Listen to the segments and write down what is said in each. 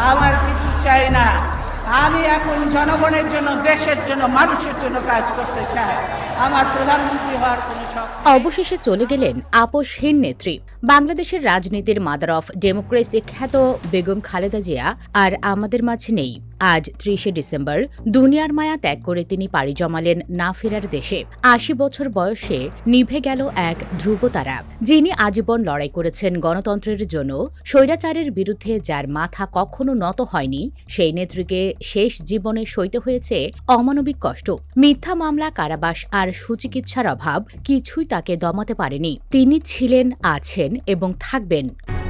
আমার কিছু চাই না। আমি এখন জনগণের জন্য, দেশের জন্য, মানুষের জন্য কাজ করতে চাই। আমার প্রধানমন্ত্রী হওয়ার অবশেষে চলে গেলেন আপোষহীন নেত্রী। বাংলাদেশের রাজনীতির মাদার অফ ডেমোক্রেসি খ্যাত বেগম খালেদা জিয়া আর আমাদের মাঝে নেই। আজ ত্রিশে ডিসেম্বর দুনিয়ার মায়া ত্যাগ করে তিনি পাড়ি জমালেন না ফেরার দেশে। আশি বছর বয়সে নিভে গেল এক ধ্রুবতারা, যিনি আজীবন লড়াই করেছেন গণতন্ত্রের জন্য। স্বৈরাচারের বিরুদ্ধে যার মাথা কখনো নত হয়নি, সেই নেত্রীকে শেষ জীবনে সইতে হয়েছে অমানবিক কষ্ট। মিথ্যা মামলা, কারাবাস আর সুচিকিৎসার অভাব কিছুই তাকে দমাতে পারেনি। তিনি ছিলেন, আছেন এবং থাকবেন।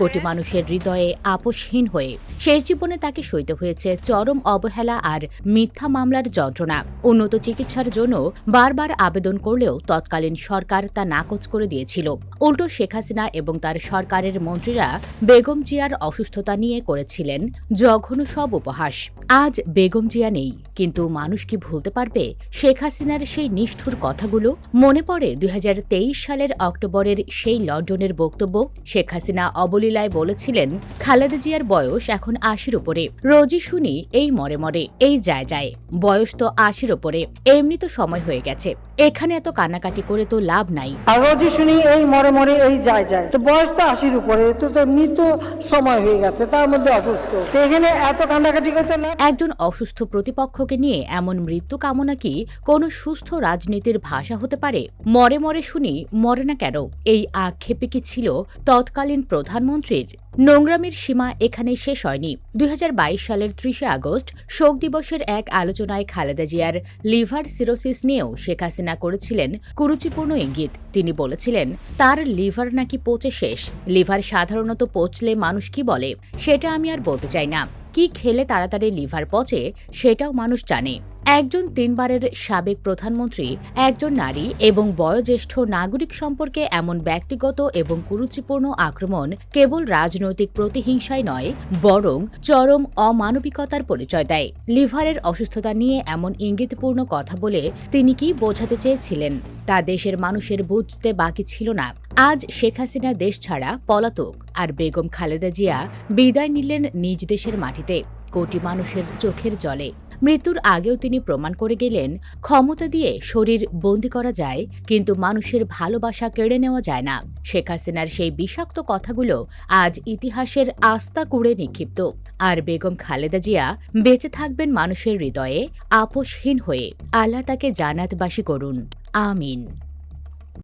কোটি মানুষের হৃদয়ে আপোষহীন হয়ে শেষ জীবনে তাকে সইতে হয়েছে চরম অবহেলা আর মিথ্যা মামলার যন্ত্রণা। উন্নত চিকিৎসার জন্য বারবার আবেদন করলেও তৎকালীন সরকার তা নাকচ করে দিয়েছিল। উল্টো শেখ হাসিনা এবং তার সরকারের মন্ত্রীরা বেগম জিয়ার অসুস্থতা নিয়ে করেছিলেন জঘন্য সব উপহাস। আজ বেগম জিয়া নেই, কিন্তু মানুষ কি ভুলতে পারবে? শেখ হাসিনার সেই নিষ্ঠুর কথাগুলো? মনে পড়ে দুই হাজার তেইশ সালের অক্টোবরের সেই লন্ডনের বক্তব্য? শেখ হাসিনা অবলীলায় বলেছিলেন খালেদা জিয়ার বয়স এখন আশির উপরে। রোজই শুনি এই মরে মরে এই যায় যায়। বয়স তো আশির উপরে এমনি তো সময় হয়ে গেছে। এখানে এত কান্নাকাটি করে তো লাভ নাই। আর রোজই শুনি এই মরে মরে এই যায় যায়। তো বয়স তো আশির উপরে তো তো মৃত সময় হয়ে গেছে তার মধ্যে অসুস্থ। এখানে এত কান্দাকাটি করতে না একজন অসুস্থ প্রতিপক্ষকে নিয়ে এমন মৃত্যু কামনা কি কোনো সুস্থ রাজনীতির ভাষা হতে পারে? মরে মরে শুনি মরে না কেন? এই আক্ষেপে কি ছিল তৎকালীন প্রধানমন্ত্রীর নোংরামির সীমা এখানে শেষ হয়নি। দুই হাজার বাইশ সালের ত্রিশে আগস্ট শোক দিবসের এক আলোচনায় খালেদা জিয়ার লিভার সিরোসিস নিয়েও শেখ হাসিনা করেছিলেন কুরুচিপূর্ণ ইঙ্গিত। তিনি বলেছিলেন, তার লিভার নাকি পচে শেষ? লিভার সাধারণত পচলে মানুষ কি বলে? সেটা আমি আর বলতে চাই না। কি খেলে তাড়াতাড়ি লিভার পচে সেটাও মানুষ জানে। একজন তিনবারের সাবেক প্রধানমন্ত্রী, একজন নারী এবং বয়োজ্যেষ্ঠ নাগরিক সম্পর্কে এমন ব্যক্তিগত এবং কুরুচিপূর্ণ আক্রমণ কেবল রাজনৈতিক প্রতিহিংসাই নয়, বরং চরম অমানবিকতার পরিচয় দেয়। লিভারের অসুস্থতা নিয়ে এমন ইঙ্গিতপূর্ণ কথা বলে তিনি কি বোঝাতে চেয়েছিলেন, তা দেশের মানুষের বুঝতে বাকি ছিল না। আজ শেখ হাসিনা দেশ ছাড়া পলাতক আর বেগম খালেদা জিয়া বিদায় নিলেন নিজ দেশের মাটিতে, কোটি মানুষের চোখের জলে। মৃত্যুর আগেও তিনি প্রমাণ করে গেলেন, ক্ষমতা দিয়ে শরীর বন্দি করা যায়, কিন্তু মানুষের ভালোবাসা কেড়ে নেওয়া যায় না। শেখ হাসিনার সেই বিষাক্ত কথাগুলো আজ ইতিহাসের আস্থা কুড়ে নিক্ষিপ্ত। আর বেগম খালেদা জিয়া বেঁচে থাকবেন মানুষের হৃদয়ে, আপোষহীন হয়ে। আল্লাহ তাকে জানাতবাসী করুন। আমিন।